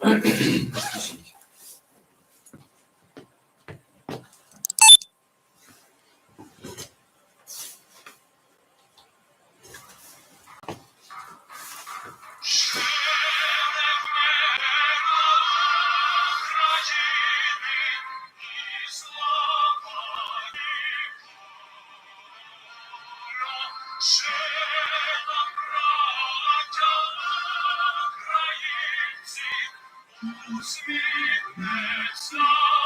Ще нам радять Усміхнеться доля.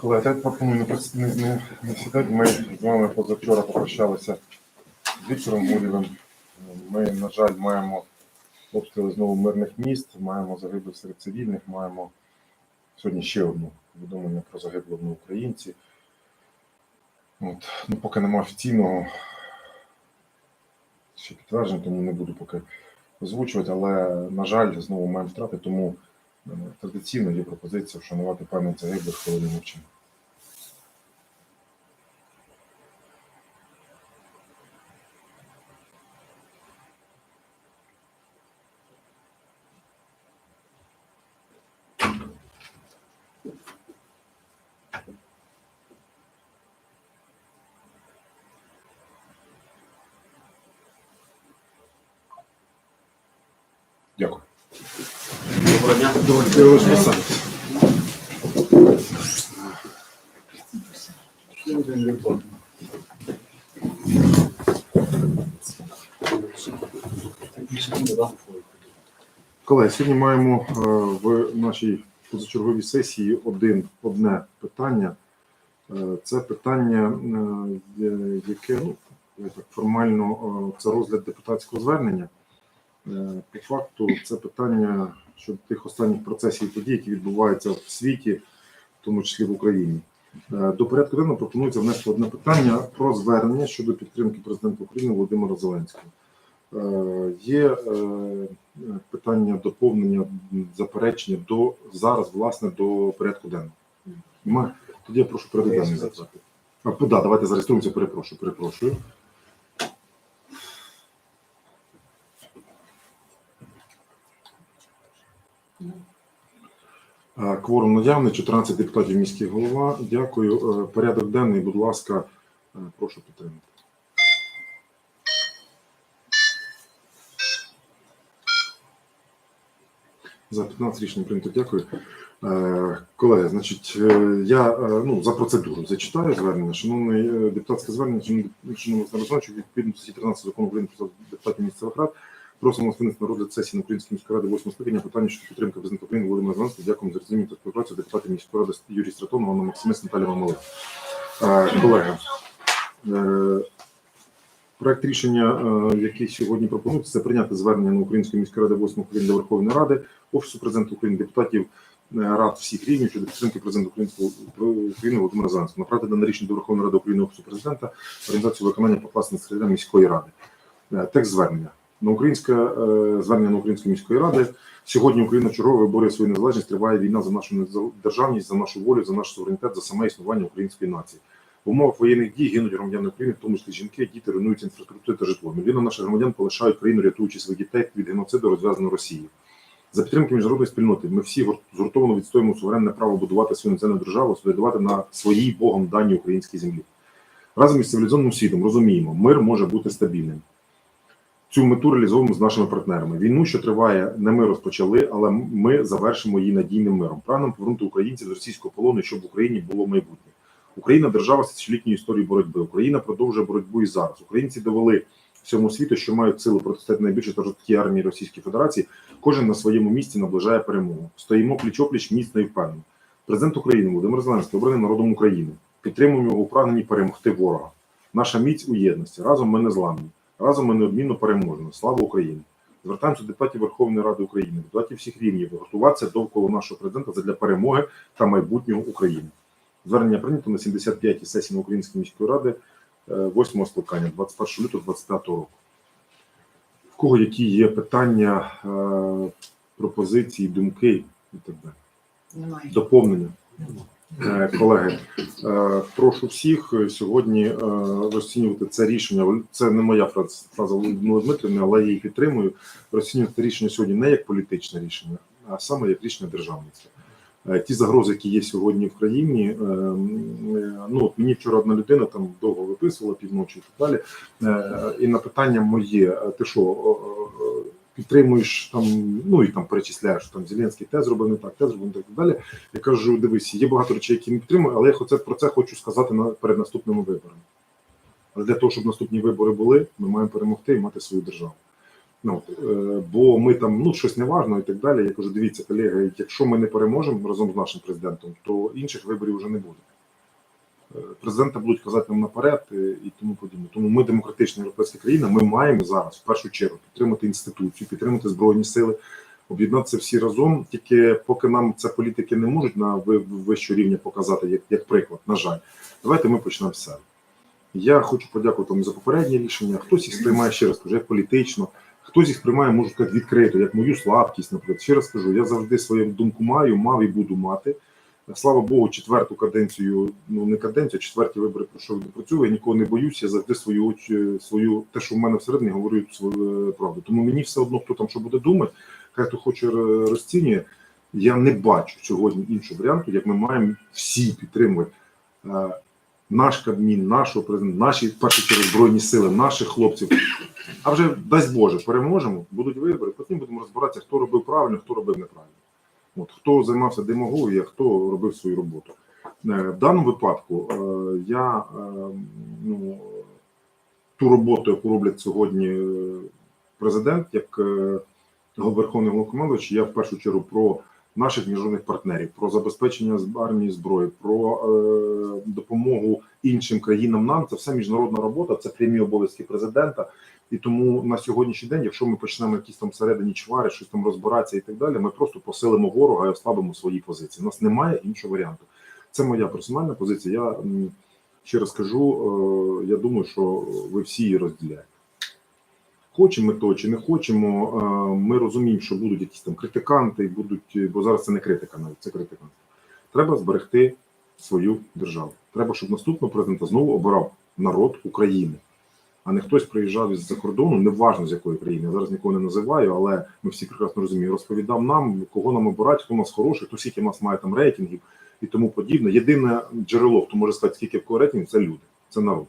Колеги, я пропоную не, не, не, сідати. Ми з вами позавчора попрощалися з Віктором Гулєвим. Ми, на жаль, маємо обстріли знову мирних міст, маємо загиблих серед цивільних, маємо сьогодні ще одну повідомлення про загиблого на українці. От. Ну, поки немає офіційного ще підтверджень, тому не буду поки озвучувати, але, на жаль, знову маємо втрати, тому традиційно є пропозиція вшанувати пам'ять загиблих хвилиною мовчання. Дякую. Доброго дня. Ось посадити. Колеги, сьогодні маємо е, в нашій позачерговій сесії один, одне питання. Е, Це питання, е, яке ну, формально це розгляд депутатського звернення. По факту, це питання щодо тих останніх процесів і подій, які відбуваються в світі, в тому числі в Україні. Е, До порядку денного пропонується внести одне питання про звернення щодо підтримки президента України Володимира Зеленського. Е, Є е, питання доповнення заперечення до зараз, власне, до порядку денного. Немає? Тоді я прошу порядок денний да, давайте зареєструємося, перепрошую, перепрошую. Кворум наявний, 14 депутатів міський голова. Дякую. Е, Порядок денний, будь ласка, е, прошу підтримати. За 15 рішень прийнято. Дякую. Е, Колеги, значить, е, я е, ну, за процедуру зачитаю звернення. Шановний е, депутатське звернення, шановний Олександр відповідно до статті 13 закону України про депутатів місцевих рад, просимо на розгляд сесії на Українській міській раді 8 скликання питання щодо підтримки президента України Володимира Зеленського. Дякуємо за розуміння та співпрацю депутатів міської ради Юрій Стратонова, Анна Максимець, Наталія Мамалик. Е, Колеги, е, проект рішення, е, який сьогодні пропонується, це прийняти звернення на Українську міську ради 8 скликання до Верховної Ради, Офісу президента України, депутатів рад всіх рівнів щодо підтримки президента України Володимира Зеленського. Направити дане рішення до Верховної Ради України Офісу президента, організацію виконання покласти на секретаря міської ради. Текст звернення. На українське е, звернення на Української міської ради. Сьогодні Україна чергово виборює свою незалежність. Триває війна за нашу державність, за нашу волю, за наш суверенітет, за саме існування української нації. В умовах воєнних дій гинуть громадяни України, в тому числі жінки, діти руйнують інфраструктуру та житло. Мільйони наших громадян полишають країну, рятуючи своїх дітей від геноциду, розв'язаного Росією. За підтримки міжнародної спільноти ми всі гурт- згуртовано відстоїмо суверенне право будувати свою національну державу, солідувати на своїй Богом даній українській землі. Разом із цивілізованим світом розуміємо, мир може бути стабільним. Цю мету реалізовуємо з нашими партнерами. Війну, що триває, не ми розпочали, але ми завершимо її надійним миром. Прагнемо повернути українців з російського полону, щоб в Україні було майбутнє. Україна держава з тисячолітньої історії боротьби. Україна продовжує боротьбу і зараз. Українці довели всьому світу, що мають силу протистояти найбільшій та жорсткій армії Російської Федерації. Кожен на своєму місці наближає перемогу. Стоїмо пліч-опліч міцно і впевнено. Президент України Володимир Зеленський обраний народом України. Підтримуємо його у прагненні перемогти ворога. Наша міць у єдності. Разом ми не зламні. Разом ми неодмінно переможемо. Слава Україні! Звертаємося до депутатів Верховної Ради України, депутатів всіх рівнів, готуватися довкола нашого президента задля перемоги та майбутнього України. Звернення прийнято на 75-й сесії Української міської ради 8 скликання 21 лютого 25 року. В кого які є питання, е, пропозиції, думки і так далі? Немає. Доповнення. Е, Колеги, е, прошу всіх е, сьогодні е, розцінювати це рішення. Це не моя фраза, Володимира Дмитрівни, але я її підтримую. Розцінювати рішення сьогодні не як політичне рішення, а саме як рішення державництва. Е, Ті загрози, які є сьогодні в країні, е, е, ну от мені вчора одна людина там довго виписувала півночі і так далі. Е, І на питання моє: е, ти що підтримуєш там, ну і там перечисляєш, там Зеленський те зробив не так, те зробив не так і далі. Я кажу: дивись, є багато речей, які не підтримую, але я оце про це хочу сказати на перед наступними виборами. Але для того, щоб наступні вибори були, ми маємо перемогти і мати свою державу. Ну, е, бо ми там ну щось неважно і так далі. Я кажу, дивіться, колеги, якщо ми не переможемо разом з нашим президентом, то інших виборів вже не буде. Президента будуть казати нам наперед е, і тому подібне. Тому ми демократична європейська країна. Ми маємо зараз в першу чергу підтримати інституцію, підтримати збройні сили, об'єднатися всі разом. Тільки поки нам це політики не можуть на ви- вищого рівня показати, як, як приклад. На жаль, давайте ми почнемо себе. Я хочу подякувати вам за попереднє рішення. Хтось їх сприймає ще раз кажу, як політично. Хтось їх сприймає, можу сказати, відкрито, як мою слабкість, наприклад. Ще раз кажу, я завжди свою думку маю, мав і буду мати. Слава Богу, четверту каденцію, ну не каденцію, а четверті вибори пройшов допрацюю. Я нікого не боюся, я завжди свою очі, свою те, що в мене всередині, говорю свою е, правду. Тому мені все одно, хто там що буде думати, хай хто хоче розцінює. Я не бачу сьогодні іншого варіанту, як ми маємо всі підтримувати е, наш Кабмін, нашого президента, наші в першу чергу збройні сили, наших хлопців. А вже дасть Боже, переможемо, будуть вибори, потім будемо розбиратися, хто робив правильно, хто робив неправильно. От хто займався демагогією, хто робив свою роботу. Е, В даному випадку е, я е, ну, ту роботу, яку роблять сьогодні президент, як верховний головнокомандувач, я в першу чергу про наших міжнародних партнерів, про забезпечення армії зброї, про е, допомогу іншим країнам нам. Це все міжнародна робота, це прямі обов'язки президента. І тому на сьогоднішній день, якщо ми почнемо якісь там всередині чвари, щось там розбиратися і так далі, ми просто посилимо ворога і ослабимо свої позиції. У нас немає іншого варіанту. Це моя персональна позиція. Я ще раз кажу, е, я думаю, що ви всі її розділяєте. Хочемо ми то чи не хочемо, ми розуміємо, що будуть якісь там критиканти, будуть, бо зараз це не критика, навіть це критиканти. Треба зберегти свою державу. Треба, щоб наступного президента знову обирав народ України, а не хтось приїжджав із-за кордону, неважно з якої країни. Я зараз нікого не називаю, але ми всі прекрасно розуміємо. Розповідав нам, кого нам обирати, хто у нас хороший, хто скільки в нас має там рейтингів і тому подібне. Єдине джерело, хто може сказати, скільки в кого рейтингів, це люди, це народ.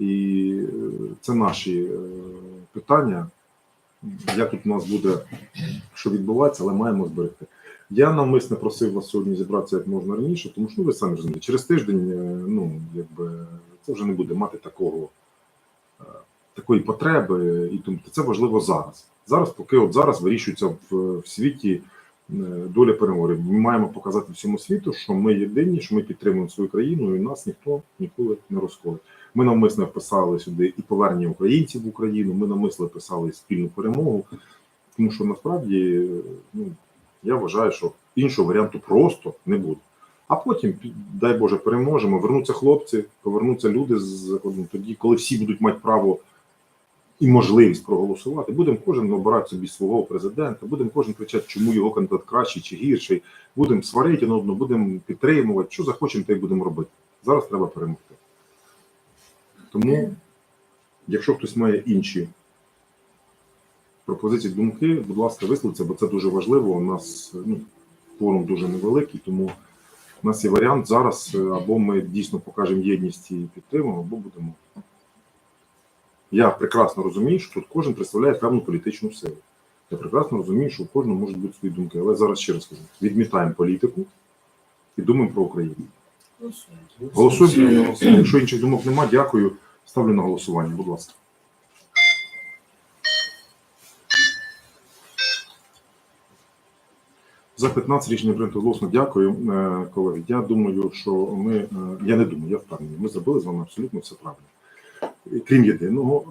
І е, це наші е, питання. Як тут у нас буде що відбувається, але маємо зберегти. Я навмисно просив вас сьогодні зібратися як можна раніше, тому що ну, ви самі розумієте, через тиждень е, ну, якби, це вже не буде мати такого, такої потреби, і тому це важливо зараз. Зараз, поки от зараз вирішується в, в світі доля переговорів. Ми маємо показати всьому світу, що ми єдині, що ми підтримуємо свою країну, і нас ніхто ніколи не розколить. Ми навмисно вписали сюди і повернення українців в Україну. Ми навмисно вписали спільну перемогу, тому що насправді ну, я вважаю, що іншого варіанту просто не буде. А потім, дай Боже, переможемо. Вернуться хлопці, повернуться люди з. Тоді, коли всі будуть мати право і можливість проголосувати, будемо кожен обирати собі свого президента, будемо кожен кричати, чому його кандидат кращий чи гірший. Будемо сварити на одного, будемо підтримувати. Що захочемо, те й будемо робити. Зараз треба перемогти. Тому, якщо хтось має інші пропозиції, думки, будь ласка, висловіться, бо це дуже важливо. У нас ну, форум дуже невеликий, тому у нас є варіант зараз, е, або ми дійсно покажемо єдність і підтримуємо, або будемо. Я прекрасно розумію, що тут кожен представляє певну політичну силу. Я прекрасно розумію, що у кожного можуть бути свої думки. Але зараз ще раз кажу: відмітаємо політику і думаємо про Україну. Голосуємо. Якщо інших думок немає, дякую. Ставлю на голосування, будь ласка. За 15 рішення прийнято голосно. Дякую, е, колеги. Я думаю, що ми, е, я не думаю, я впевнений, ми зробили з вами абсолютно все правильно. Крім єдиного,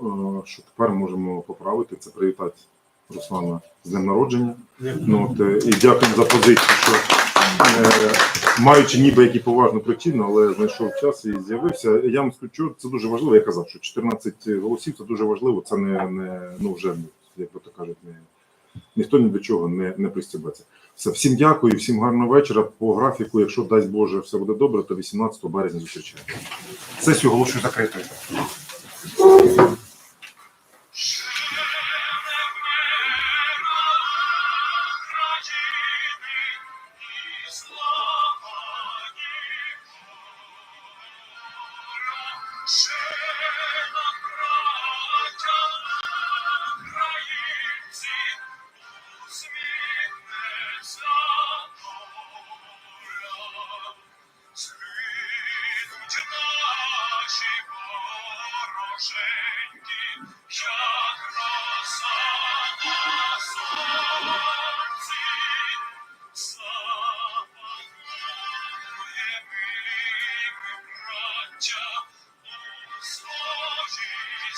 е, що тепер можемо поправити, це привітати Руслана з днем народження. Ну, от, е, і дякую за позицію, що е, маючи ніби які поважну причину, але знайшов час і з'явився. Я вам скажу, це дуже важливо. Я казав, що 14 голосів це дуже важливо. Це не, не ну вже як то кажуть, не ніхто ні до чого не, не пристібається. Все, всім дякую, всім гарного вечора. По графіку, якщо дасть Боже, все буде добре, то 18 березня зустрічаємо. Сесію оголошую закритою. Thank you. Ми, браття, у своїй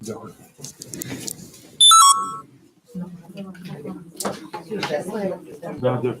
Дякую. Да, дякую.